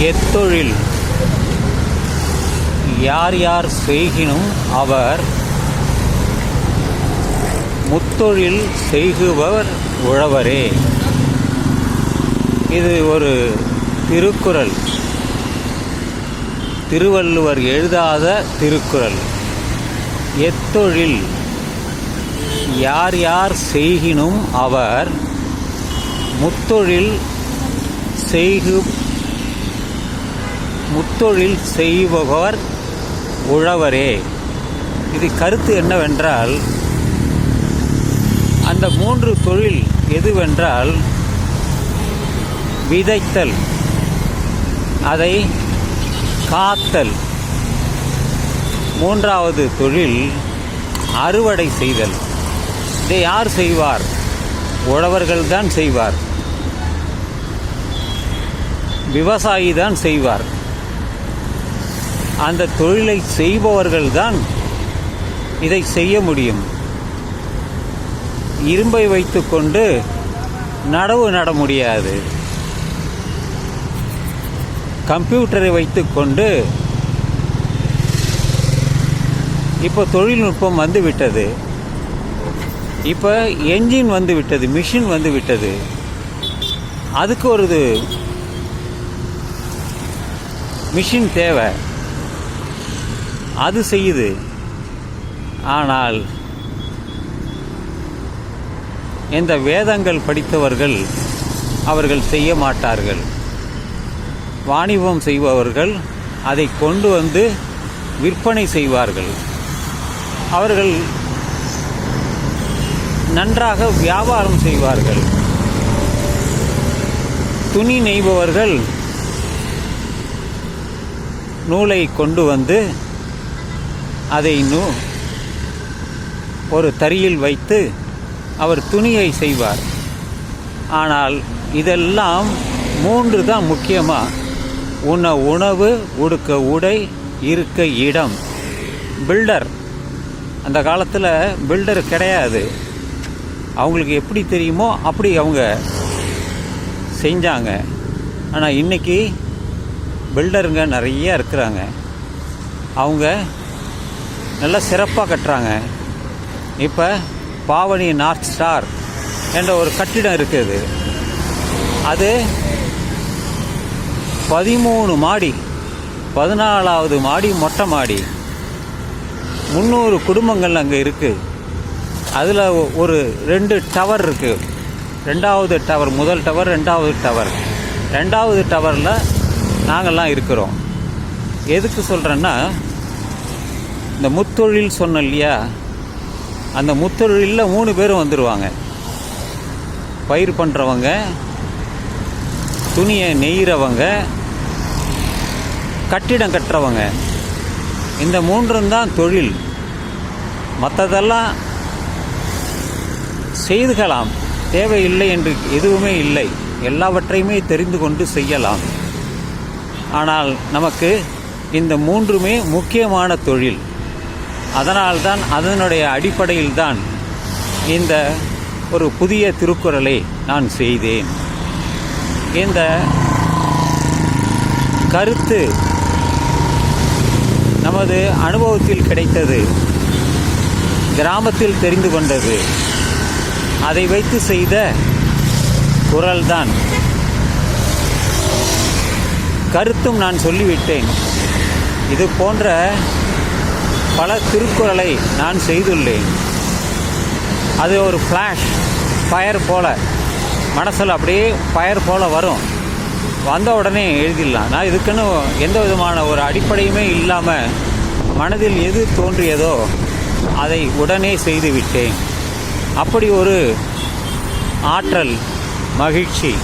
எத்தொழில். யார் யார் செய்கினும் அவர் முத்தொழில் செய்குபவர் உழவரே. இது ஒரு திருக்குறள். திருவள்ளுவர் எழுதாத திருக்குறள். எத்தொழில். யார் யார் செய்கினும் அவர் முத்தொழில் செய்கு முத்தொழில் செய்பவர் உழவரே. இது கருத்து என்னவென்றால் அந்த மூன்று தொழில் எதுவென்றால் விதைத்தல் அதை காத்தல். மூன்றாவது தொழில் அறுவடை செய்தல். இதை யார் செய்வார்? உழவர்கள் தான் செய்வார். விவசாயி தான் செய்வார். அந்த தொழிலை செய்பவர்கள்தான் இதை செய்ய முடியும். இரும்பை வைத்துக்கொண்டு நடவு நட முடியாது. கம்ப்யூட்டரை வைத்துக்கொண்டு இப்போ தொழில்நுட்பம் வந்து விட்டது இப்போ என்ஜின் வந்து விட்டது மிஷின் வந்து விட்டது அதுக்கு ஒரு இது. மிஷின் தேவை. அது செய்யுது. ஆனால் இந்த வேதங்கள் படித்தவர்கள் அவர்கள் செய்ய மாட்டார்கள். வாணிபம் செய்பவர்கள் அதை கொண்டு வந்து விற்பனை செய்வார்கள். அவர்கள் நன்றாக வியாபாரம் செய்வார்கள். துணி நெய்பவர்கள் நூலை கொண்டு வந்து அதை நூ ஒரு தறியில் வைத்து அவர் துணியை செய்வார். ஆனால் இதெல்லாம் மூன்று தான் முக்கியமாக உண்ண உணவு உடுக்க உடை இருக்க இடம். பில்டர். அந்த காலத்தில் பில்டர் கிடையாது. அவங்களுக்கு எப்படி தெரியுமோ அப்படி அவங்க செஞ்சாங்க. ஆனால் இன்றைக்கி பில்டருங்க நிறைய இருக்கிறாங்க. அவங்க நல்லா சிறப்பாக கட்டுறாங்க. இப்போ பாவனி நார்த் ஸ்டார் என்ற ஒரு கட்டிடம் இருக்குது அது பதிமூணு மாடி பதினாலாவது மாடி மொட்டை மாடி. முந்நூறு குடும்பங்கள் அங்கே இருக்குது அதில் ஒரு ரெண்டு டவர் இருக்குது ரெண்டாவது டவர் முதல் டவர் ரெண்டாவது டவர் ரெண்டாவது டவரில் நாங்கள்லாம் இருக்கிறோம். எதுக்கு சொல்கிறேன்னா இந்த முத்தொழில் சொன்னோம் இல்லையா அந்த முத்தொழிலில் மூணு பேரும் வந்துடுவாங்க பயிர் பண்ணுறவங்க துணியை நெய்கிறவங்க கட்டிடம் கட்டுறவங்க. இந்த மூன்றும் தான் தொழில். மற்றதெல்லாம் செய்துக்கலாம் தேவையில்லை என்று எதுவுமே இல்லை. எல்லாவற்றையுமே தெரிந்து கொண்டு செய்யலாம். ஆனால் நமக்கு இந்த மூன்றுமே முக்கியமான தொழில். அதனால்தான் அதனுடைய அடிப்படையில்தான் இந்த ஒரு புதிய திருக்குறளை நான் செய்தேன். இந்த கருத்து நமது அனுபவத்தில் கிடைத்தது கிராமத்தில் தெரிந்து கொண்டது அதை வைத்து செய்த குரல்தான் கருத்தும் நான் சொல்லிவிட்டேன். இது போன்ற பல திருக்குறளை நான் செய்துள்ளேன். அது ஒரு ஃப்ளாஷ் ஃபயர் போல. மனசில் அப்படியே ஃபயர் போல வரும். வந்த உடனே எழுதிடலாம். நான் இதுக்குன்னு எந்த விதமான ஒரு அடிப்படையுமே இல்லாமல் மனதில் எது தோன்றியதோ அதை உடனே செய்துவிட்டேன். அப்படி ஒரு ஆற்றல் மகிழ்ச்சி